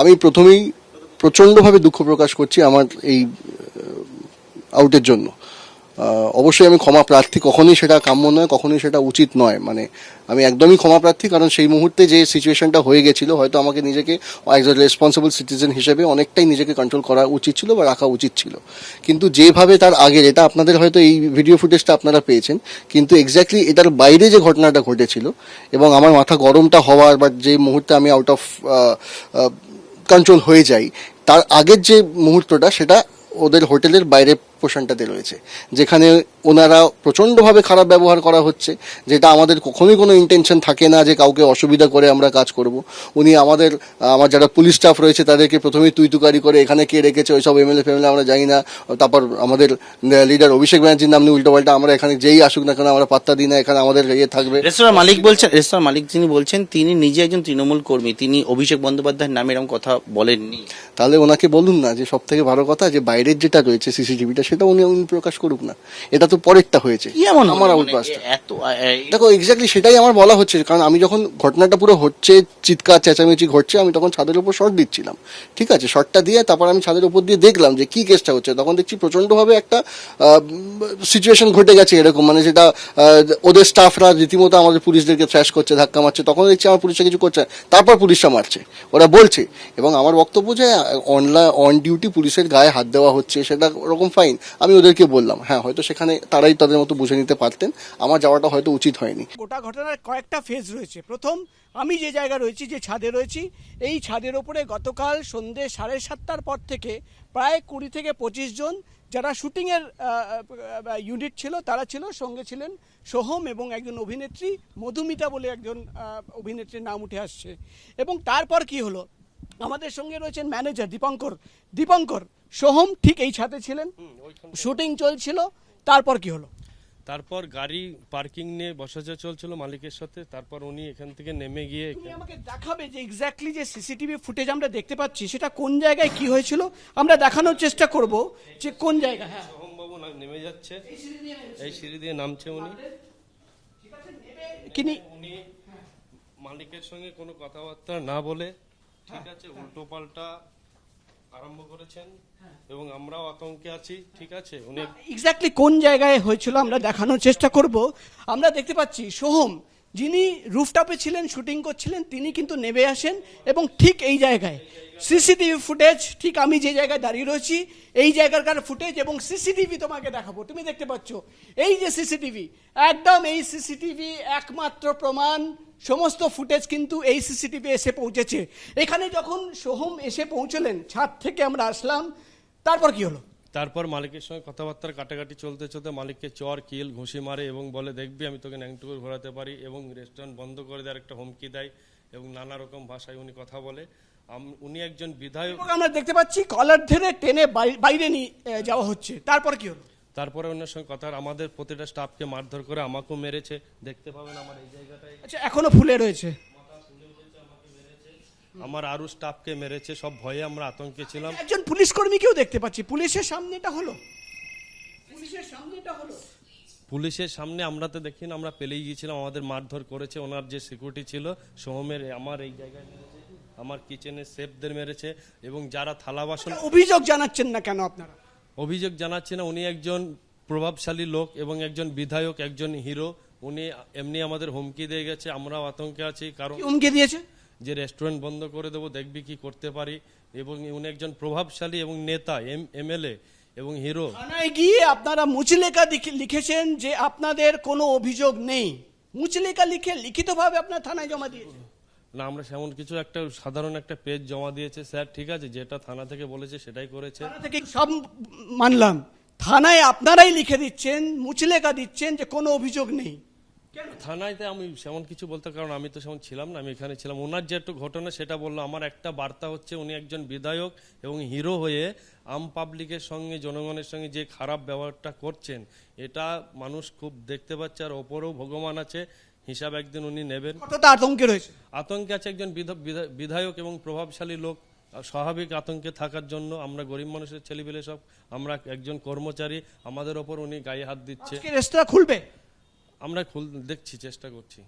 আমি প্রথমেই প্রচণ্ডভাবে দুঃখ প্রকাশ করছি আমার এই আউটের জন্য। অবশ্যই আমি ক্ষমা প্রার্থী কখনোই সেটা কাম্য নয়, কখনোই সেটা উচিত নয়। মানে আমি একদমই ক্ষমা প্রার্থী, কারণ সেই মুহূর্তে যে সিচুয়েশনটা হয়ে গেছিল, হয়তো আমাকে নিজেকে একজন রেসপন্সিবল সিটিজেন হিসেবে অনেকটাই নিজেকে কন্ট্রোল করা উচিত ছিল বা রাখা উচিত ছিল। কিন্তু যেভাবে তার আগে এটা আপনাদের হয়তো এই ভিডিও ফুটেজটা আপনারা পেয়েছেন, কিন্তু এক্স্যাক্টলি এটার বাইরে যে ঘটনাটা ঘটেছিল এবং আমার মাথা গরমটা হওয়ার বা যে মুহূর্তে আমি আউট অফ কন্ট্রোল হয়ে যায় তার আগের যে মুহূর্তটা সেটা ওদের হোটেলের বাইরে পোর্শনটাতে রয়েছে। যেখানে ওনারা প্রচণ্ডভাবে খারাপ ব্যবহার করা হচ্ছে যেটা আমাদের কখনোই কোনো ইন্টেনশন থাকে না যে কাউকে অসুবিধা করে আমরা কাজ করব। উনি আমাদের আমার যারা পুলিশ স্টাফ রয়েছে তাদেরকে প্রথমেই তুই তুকারি করে এখানে কে রেখেছে ওই সব এমএলএ ফেমএলএ আমরা জানি না। তারপর আমাদের লিডার অভিষেক ব্যানার্জির নাম নিয়ে উল্টো পাল্টা আমরা এখানে যেই আসুক না কেন আমরা পাত্তা দিই না এখানে আমাদের ইয়ে থাকবে। রেস্তোরাঁ মালিক বলছেন রেস্তোরাঁ মালিক যিনি বলছেন তিনি নিজে একজন তৃণমূল কর্মী তিনি অভিষেক বন্দ্যোপাধ্যায়ের নামে এরকম কথা বলেননি। তাহলে ওনাকে বলুন না যে সব থেকে ভালো কথা যে বাইরের যেটা রয়েছে সিসিটিভিটা সেটা উনি উনি প্রকাশ করুক না। এটা তো পরেরটা হয়েছে। এমন? আমার আউটপাসটা এত দেখো এক্স্যাক্টলি সেটাই আমার বলা হচ্ছে। কারণ আমি যখন ঘটনাটা পুরো হচ্ছে চিৎকার চেঁচামেচি ঘটছে আমি তখন ছাদের উপর শর্ট দিচ্ছিলাম। ঠিক আছে? শর্টটা দিয়ে তারপর আমি ছাদের উপর দিয়ে দেখলাম যে কি কেসটা হচ্ছে। তখন দেখছি প্রচন্ডভাবে একটা সিচুয়েশন ঘটে গেছে এরকম। মানে যেটা ওদের স্টাফরা রীতিমতো আমাদের পুলিশদেরকে থ্র্যাশ করছে ধাক্কা মারছে। তখন দেখছি আমার পুলিশরা কিছু করছে তারপর পুলিশরা মারছে। ওরা বলছে এবং আমার বক্তব্য যে অনলাইন অন ডিউটি পুলিশের গায়ে হাত দেওয়া হচ্ছে সেটা ওরকম ফাইন আমি ওদেরকে বললাম হ্যাঁ হয়তো সেখানে তারাই তাদের মতো বুঝে নিতে পারতেন, আমার যাওয়াটা হয়তো উচিত হয়নি। গোটা ঘটনার কয়েকটা ফেজ রয়েছে। প্রথম, আমি যে জায়গায় রয়েছি, যে ছাদে রয়েছি, এই ছাদের ওপরে গতকাল সন্ধে সাড়ে সাতটার পর থেকে প্রায় কুড়ি থেকে পঁচিশ জন যারা শুটিংয়ের ইউনিট ছিল, তারা ছিল, সঙ্গে ছিলেন সোহম এবং একজন অভিনেত্রী, মধুমিতা বলে একজন অভিনেত্রীর নাম উঠে আসছে। এবং তারপর কি হলো? আমাদের সঙ্গে রয়েছেন ম্যানেজার দীপঙ্কর। দীপঙ্কর সোহম ঠিক এই ছাদে ছিলেন। শুটিং চলছিল তারপর কি হলো? তারপর গাড়ি পার্কিং নিয়ে বসাচা চলছিল মালিকের সাথে তারপর উনি এখান থেকে নেমে গিয়ে তুমি আমাকে দেখাবে যে এক্স্যাক্টলি যে সিসিটিভি ফুটেজ আমরা দেখতে পাচ্ছি সেটা কোন জায়গায় কি হয়েছিল? আমরা দেখানোর চেষ্টা করব যে কোন জায়গা হ্যাঁ। সোহমবাবু না- নেমে যাচ্ছে। এই সিঁড়ি দিয়ে নামছে উনি। কিনি উনি মালিকের সঙ্গে কোনো কথাবার্তা না বলে ঠিক আছে উল্টো পাল্টা আরম্ভ করেছেন এবং আমরাও আতঙ্কে আছি ঠিক আছে? উনি এক্স্যাক্টলি কোন জায়গায় হয়েছিল আমরা দেখানোর চেষ্টা করব। আমরা দেখতে পাচ্ছি সোহম যিনি রুফটপে ছিলেন শুটিং করছিলেন, তিনি কিন্তু নেমে আসেন এবং ঠিক এই জায়গায়। সিসিটিভি ফুটেজ ঠিক আমি যে জায়গায় দাঁড়িয়ে রয়েছি, এই জায়গাকার ফুটেজ এবং সিসিটিভি তোমাকে দেখাবো। তুমি দেখতে পাচ্ছ, এই যে সিসিটিভি একদম এই সিসিটিভি একমাত্র প্রমাণ, সমস্ত ফুটেজ কিন্তু এই সিসিটিভি এসে পৌঁছেছে। এখানে যখন সোহম এসে পৌঁছলেন, ছাদ থেকে আমরা আসলাম, তারপর কি হলো? তারপর মালিকের সঙ্গে কথাবার্তা কাটাকাটি চলতে চলতে মালিককে চর কিল ঘুষি মারে এবং বলে দেখবি আমি তোকে ন্যাংটুকু ঘোরাতে পারি। এবং রেস্টুরেন্ট বন্ধ করে দেওয়ার একটা হুমকি দেয় এবং নানা রকম ভাষায় উনি কথা বলে। উনি একজন বিধায়ক। আমরা দেখতে পাচ্ছি কলার ধরে টেনে বাই- বাইরে নিয়ে যাওয়া হচ্ছে। তারপর কি হলো? তারপরে ওনার সঙ্গে কথা আমাদের প্রতিটা স্টাফকে মারধর করে আমাকেও মেরেছে। দেখতে পাবেন আমার এই জায়গাটায়। আচ্ছা এখনও ফুলে রয়েছে। আমার আরও স্টাফকে মেরেছে সব ভয়ে আমরা আতঙ্কে ছিলাম। একজন পুলিশ কর্মীকেও দেখতে পাচ্ছি। পুলিশের সামনে এটা হলো। পুলিশের সামনে এটা হলো। পুলিশের সামনে আমরা তো দেখি না আমরা পেলেই গিয়েছিলাম আমাদের মারধর করেছে ওনার যে সিকিউরিটি ছিল সোহমের আমার এই জায়গায় মেরেছে আমার কিচেনে সেফদের মেরেছে এবং যারা থালা বাসন অভিযোগ জানাচ্ছেন না কেন আপনারা? অভিযোগ জানাচ্ছে না উনি একজন প্রভাবশালী লোক এবং একজন বিধায়ক একজন হিরো উনি এমনি আমাদের হুমকি দিয়ে গেছে আমরাও আতঙ্কে আছি কারণ হুমকি দিয়েছে? যে রেস্টুরেন্ট বন্ধ করে দেবো দেখবি কি করতে পারি। এবং উনি একজন প্রভাবশালী এবং নেতা এম এমএলএ এবং হিরো। থানায় গিয়ে আপনারা মুচলেখা লিখে- লিখেছেন যে আপনাদের কোনো অভিযোগ নেই। মুচলেখা লিখে লিখিতভাবে আপনার থানায় জমা দিয়েছেন। না আমরা সেমন কিছু একটা সাধারণ একটা পেজ জমা দিয়েছে। স্যার ঠিক আছে যেটা থানা থেকে বলেছে সেটাই করেছে। থানা থেকে সব মানলাম। থানায় আপনারাই লিখে দিচ্ছেন মুচলেখা দিচ্ছেন যে কোনো অভিযোগ নেই। থানায়তে আমি সেমন কিছু বলতে কারণ আমি তো সেমন ছিলাম না আমি এখানে ছিলাম। ওনার যে একটু ঘটনা সেটা বলল আমার একটা বার্তা হচ্ছে উনি একজন বিধায়ক এবং হিরো হয়ে আম পাবলিকের সঙ্গে জনগণের সঙ্গে যে খারাপ ব্যবহারটা করছেন এটা মানুষ খুব দেখতে পাচ্ছে আর ওপরেও ভগবান আছে হিসাব একদিন উনি নেবেন। কতটা আতঙ্কে রয়েছে? আতঙ্কে আছে একজন বিধা- বিধা- বিধায়ক এবং প্রভাবশালী লোক স্বাভাবিক আতঙ্কে থাকার জন্য আমরা গরিব মানুষের ছেলেপিলে সব আমরা একজন কর্মচারী আমাদের ওপর উনি গায়ে হাত দিচ্ছে। রেস্তোরাঁ খুলবে? আমরা খোল দেখছি চেষ্টা করছি।